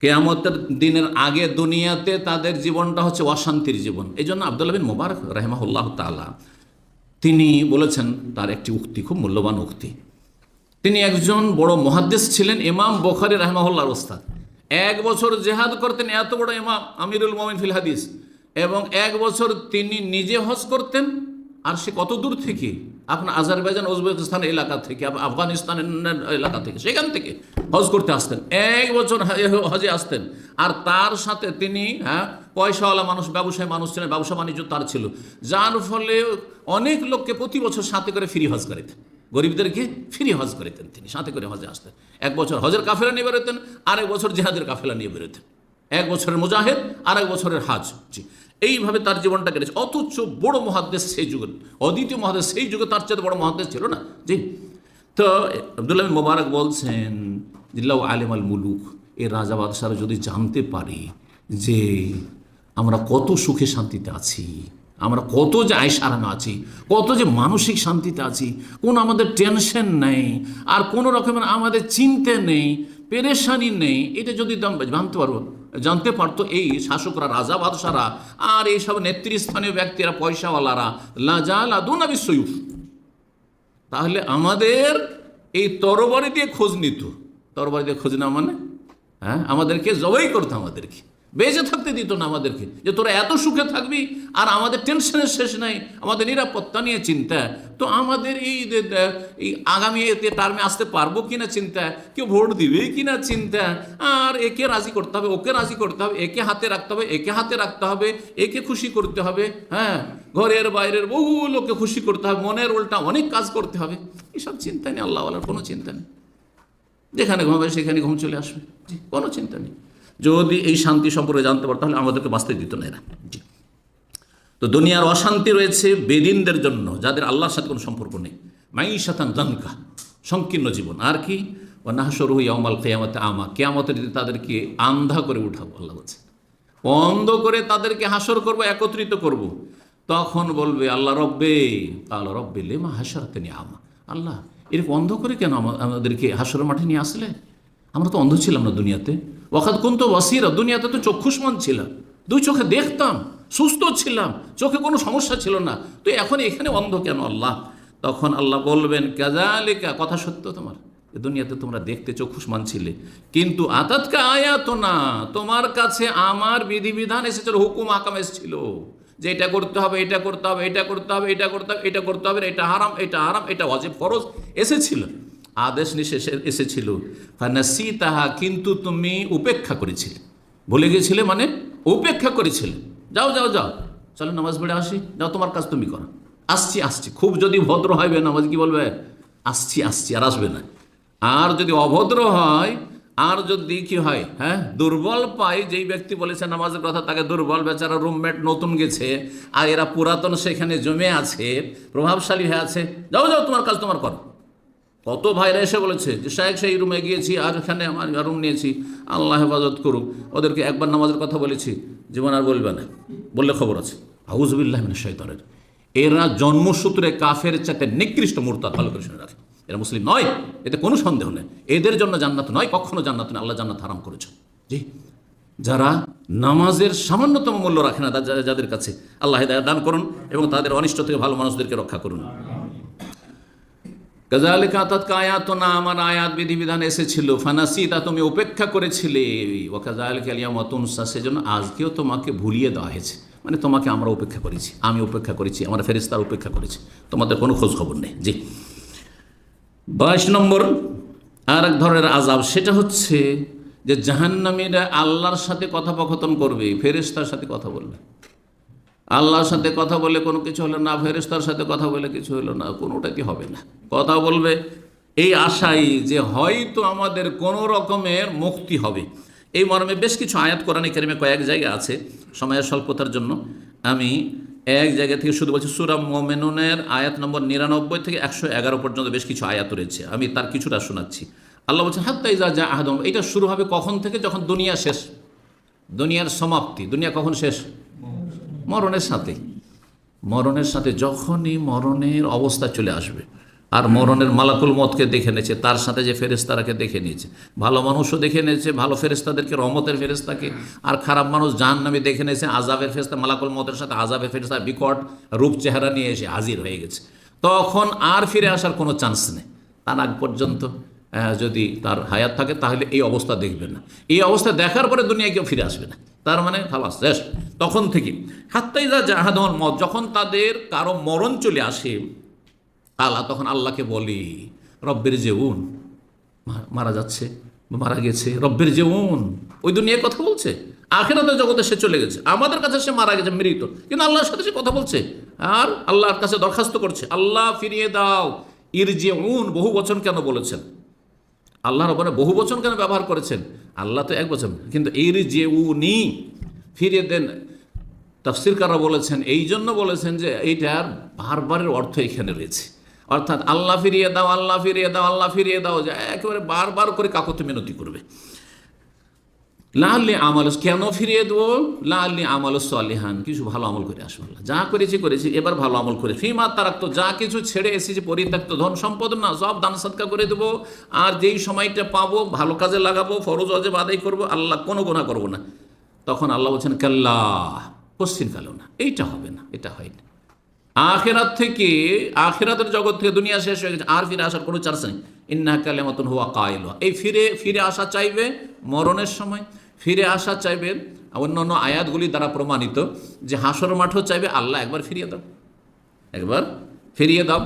কেয়ামতের দিনের আগে দুনিয়াতে তাদের জীবনটা হচ্ছে অশান্তির জীবন। এই জন্য আবদুল্লাহ বিন মোবারক রাহেমাহুল্লাহ তালা তিনি বলেছেন, তার একটি উক্তি, খুব মূল্যবান উক্তি। তিনি একজন বড় মহাদ্দেশ ছিলেন, ইমাম বোখারি রাহমাহুল্লাহর ওস্তাদ। এক বছর জেহাদ করতেন, এত বড় ইমাম, আমিরুল মোমিন ফিল হাদিস। এবং এক বছর তিনি নিজে হজ করতেন, আর সে কত দূর থেকে আপনার আজারবাইজান, উজবেকিস্তান এলাকা থেকে আফগানিস্তানের এলাকা থেকে, সেখান থেকে হজ করতে আসতেন। এক বছর হজে আসতেন। আর তার সাথে তিনি হ্যাঁ পয়সাওয়ালা মানুষ, ব্যবসায়ী মানুষ ছিলেন, ব্যবসা বাণিজ্য তার ছিল। যার ফলে অনেক লোককে প্রতি বছর সাথে করে ফ্রি হজ করিতেন গরিবদেরকে ফ্রি হজ করিতেন তিনি, সাথে করে হজে আসতেন। এক বছর হজের কাফেলা নিয়ে বেরোতেন, আরেক বছর জেহাদের কাফেলা নিয়ে বেরোতেন। এক বছরের মুজাহেদ আর এক বছরের হাজ এইভাবে তার জীবনটা কেটেছে অথচ বড় মহাদেশ সেই যুগে অদ্বিতীয় মহাদেশ সেই যুগে তার চেয়ে বড় মহাদেশ ছিল না। জি। তো আবদুল্লাহ মোবারক বলছেন জিল্লাহ আলিম আল মুলুক এই রাজা বাদশারা যদি জানতে পারি যে আমরা কত সুখে শান্তিতে আছি, আমরা কত যে আয়স আরামে আছি, কত যে মানসিক শান্তিতে আছি, কোন আমাদের টেনশন নেই, আর কোনো রকমের আমাদের চিন্তে নেই পেরেশানি নেই, এটা যদি জানতে পারব। জানতে পারতো এই শাসকরা, রাজা বাদশারা আর এইসব নেতৃস্থানীয় ব্যক্তিরা, পয়সাওয়ালারা লাজা লাদুনা বিশ্বয়ুফ তাহলে আমাদের এই তরবারি দিয়ে খোঁজ নিত। তরবারি দিয়ে খোঁজ না মানে? হ্যাঁ আমাদেরকে জবাই করতো আমাদেরকে। বেঁচে থাকতে দিত না আমাদেরকে। যে তোরা এত সুখে থাকবি আর আমাদের টেনশনের শেষ নাই, আমাদের নিরাপত্তা নিয়ে চিন্তা। তো আমাদের এই এই আগামী এতে টার্মে আসতে পারব কিনা চিন্তা? কেউ ভোট দিবে কিনা চিন্তা? আর একে রাজি করতে হবে, ওকে রাজি করতে হবে, একে হাতে রাখতে হবে, একে হাতে রাখতে হবে, একে খুশি করতে হবে হ্যাঁ? ঘরের বাইরের বহু লোককে খুশি করতে হবে, মনের উল্টা অনেক কাজ করতে হবে। এসব চিন্তা নেই, আল্লাহওয়ালার কোনো চিন্তা নেই। যেখানে ঘুমাবে সেখানে ঘুম চলে আসবে। কোনো চিন্তা নেই। যদি এই শান্তি সম্পর্কে জানতে পারতো তাহলে আমাদেরকে বাঁচতে দিত না এরা। তো দুনিয়ার অশান্তি রয়েছে বেদিনদের জন্য যাদের আল্লাহর সাথে কোনো সম্পর্ক নেই। মাই শাতান জানকা সংকীর্ণ জীবন। আর কি? ও নাহসরু ইয়ামাল কেয়ামতে আমা। কেয়ামতের দিনে তাদেরকে আন্ধা করে উঠাবো আল্লাহ বলছে অন্ধ করে তাদেরকে হাসর করব একত্রিত করব। তখন বলবে আল্লাহ রব্বে আল্লাহ রব্বে লেমা হাসরাতে নিয়ে আমা। আল্লাহ এরকম অন্ধ করে কেন আমা- আমাদেরকে হাসরের মাঠে নিয়ে আসলে? আমরা তো অন্ধ ছিলাম না দুনিয়াতে। ওখাদ কোন তো ওয়াসিরা দুনিয়াতে তো চক্ষুষ্মান ছিলাম। দুই চোখে দেখতাম, সুস্থ ছিলাম, চোখে কোনো সমস্যা ছিল না। তো এখন এখানে অন্ধ কেন আল্লাহ? তখন আল্লাহ বলবেন কাজালিকা কথা সত্য তোমার দুনিয়াতে তোমরা দেখতে চক্ষুষ্মান ছিলে। কিন্তু আতাতকা আয়াত না তোমার কাছে আমার বিধিবিধান এসেছিল হুকুম আকাম এসেছিল। যে এটা করতে হবে, এটা করতে হবে, এটা করতে হবে, এটা করতে হবে, এটা করতে হবে, এটা হারাম এটা হারাম, এটা অজেব ফরজ এসেছিল। আদেশ নিষেধ এসেছিল। ফানাসি তাহা কিন্তু তুমি উপেক্ষা করেছিলে। ভুলে গেছিলে মানে? উপেক্ষা করেছিলে। যাও যাও যাও। চলো নামাজ পড়ে আসি। যাও, তোমার কাজ তুমি করো। আসছি আসছি। খুব যদি ভদ্র হবে নামাজ কি বলবে? আসছি আসছি, আর আসবে না। আর যদি অভদ্র হয়, আর যদি কি হয় হ্যাঁ? দুর্বল পাই, যেই ব্যক্তি বলেছে নামাজের কথা, তাকে দুর্বল বেচারা রুমমেট নতুন গেছে, আর এরা পুরাতন সেখানে জমে আছে, প্রভাবশালী হয়ে আছে। যাও যাও, তোমার কাজ তোমার করো। কত ভাইরা এসে বলেছে যে শাহেক সেই রুমে গিয়েছি আর এখানে আমার রুম নিয়েছি। আল্লাহ হেফাজত করুক। ওদেরকে একবার নামাজের কথা বলেছি, জীবন আর বলবে না। বললে খবর আছে। হাউজবিল্লাহ মিনা শৈতনের এরা জন্মসূত্রে কাফের চাতে নিকৃষ্ট মূর্তা ভালো করে শুনে রাখে। এরা মুসলিম নয়, এতে কোনো সন্দেহ নেই। এদের জন্য জান্নাত নয়, কখনো জান্নাত নয়। আল্লাহ জান্নাত হারাম করেছে। জি। যারা নামাজের সামান্যতম মূল্য রাখে না যাদের কাছে আল্লাহ দান করুন এবং তাদের অনিষ্ট থেকে ভালো মানুষদেরকে রক্ষা করুন। গজালিকা আতাত আয়াত না আমার আয়াত বিধিবিধান এসেছিল। তুমি উপেক্ষা করেছিলে। ও আজকেও তোমাকে ভুলিয়ে দেওয়া হয়েছে। মানে তোমাকে আমরা উপেক্ষা করেছি, আমি উপেক্ষা করেছি, আমরা ফেরিস্তার উপেক্ষা করেছি। তোমাদের কোনো খোঁজ খবর নেই। জি। বাইশ নম্বর আর এক ধরনের আজাব সেটা হচ্ছে যে জাহান্নামীরা আল্লাহর সাথে কথোপকথন করবে ফেরেস্তার সাথে কথা বলবে। আল্লাহর সাথে কথা বলে কোনো কিছু হলো না ফেরেস্তার সাথে কথা বলে কিছু হলো না কোনোটাই হবে না? কথা বলবে, এই আশাই যে হয়তো আমাদের কোনো রকমের মুক্তি হবে। এই মর্মে বেশ কিছু আয়াত কোরআন কারিমে কয়েক জায়গা আছে, সময়ের স্বল্পতার জন্য। আমি এক জায়গা থেকে শুধু বলছি সুরাম মোমেনুনের আয়াত নম্বর নিরানব্বই থেকে একশো এগারো পর্যন্ত বেশ কিছু আয়াত রয়েছে, আমি তার কিছুটা শোনাচ্ছি। আল্লাহ বলছেন, হাত্তা ইজা যা আহদম এটা শুরু হবে কখন থেকে? যখন দুনিয়া শেষ। দুনিয়ার সমাপ্তি, দুনিয়া কখন শেষ? মরণের সাথে। মরণের সাথে যখনই মরণের অবস্থা চলে আসবে, আর মরণের মালাকুল মতকে দেখে নিয়েছে, তার সাথে যে ফেরেস্তারাকে দেখে নিয়েছে। ভালো মানুষও দেখে নিয়েছে, ভালো ফেরেস্তাদেরকে রহমতের ফেরেস্তাকে আর খারাপ মানুষ জাহান নামে দেখে নিয়েছে আজাবের ফেরেস্তা মালাকুল মতের সাথে আজাবের ফেরেস্তা বিকট রূপ চেহারা নিয়ে এসে হাজির হয়ে গেছে। তখন আর ফিরে আসার কোনো চান্স নেই। তার আগ পর্যন্ত যদি তার হায়াত থাকে, তাহলে এই অবস্থা দেখবে না। এই অবস্থা দেখার পরে দুনিয়ায় কেউ ফিরে আসবে না। তার মানে খালাস শেষ। তখন থেকে হাত্তাই যা জাহাদন মত যখন তাদের কারও মরণ চলে আসে আল্লাহ তখন আল্লাহকে বলি, রব্বের যে উন মারা যাচ্ছে মারা গেছে, রব্বের যে উন ওই দুনিয়ায় কথা বলছে? আখেরাতের জগতে সে চলে গেছে। আমাদের কাছে সে মারা গেছে, মৃত। কিন্তু আল্লাহর সাথে সে কথা বলছে। আর আল্লাহর কাছে দরখাস্ত করছে, আল্লাহ ফিরিয়ে দাও। ইর যে উন বহু বচন কেন বলেছেন? আল্লাহর ওপরে বহু বচন কেন ব্যবহার করেছেন? আল্লাহ তো এক বছর কিন্তু এর যে উনি ফিরিয়ে দেন। তফসিরকাররা বলেছেন, এই জন্য বলেছেন যে এইটার বারবারের অর্থ এখানে রয়েছে। অর্থাৎ আল্লাহ ফিরিয়ে দাও, আল্লাহ ফিরিয়ে দাও, আল্লাহ ফিরিয়ে দাও, যে একেবারে বারবার করে কাকতে মিনতি করবে। লাল্লি আমল কেন ফিরিয়ে দেবো? লাল্লি আমল সালিহান। কিছু ভালো আমল করে আসব আল্লাহ। যা করেছি করেছি, এবার ভালো আমল করে। ফিমা তারাক্ত, যা কিছু ছেড়ে এসেছি, পরিত্যক্ত ধন সম্পদ না, সব দান সৎকা করে দেবো। আর যেই সময়টা পাবো, ভালো কাজে লাগাবো, ফরজ অজেব আদায় করব, আল্লাহ কোনো গোনা করব না। তখন আল্লাহ বলছেন, কাল্লা পশ্চিম কালেও না। এইটা হবে না, এটা হয় না আখেরাত থেকে, আখেরাতের জগৎ থেকে দুনিয়া শেষ হয়ে গেছে, আর ফিরে আসার কোনো চান্স নেই। ইন্না কালে মতন হুয়া কায়ল এই ফিরে ফিরে আসা চাইবে মরণের সময়, ফিরে আসা চাইবে অন্য অন্য আয়াতগুলি দ্বারা প্রমাণিত যে হাসর মাঠও চাইবে, আল্লাহ একবার ফিরিয়ে দাও। একবার ফিরিয়ে দাও।